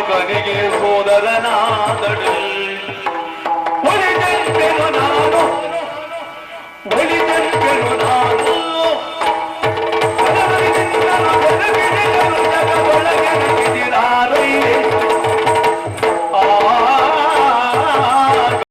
ಮಗನಿಗೆ ಸೋದರನಾದಳು. ಒಲಿದೆಲ್ಪೆನು ನಾನು? ಒಲಿದೆಲ್ಪೆನು ನಾನು?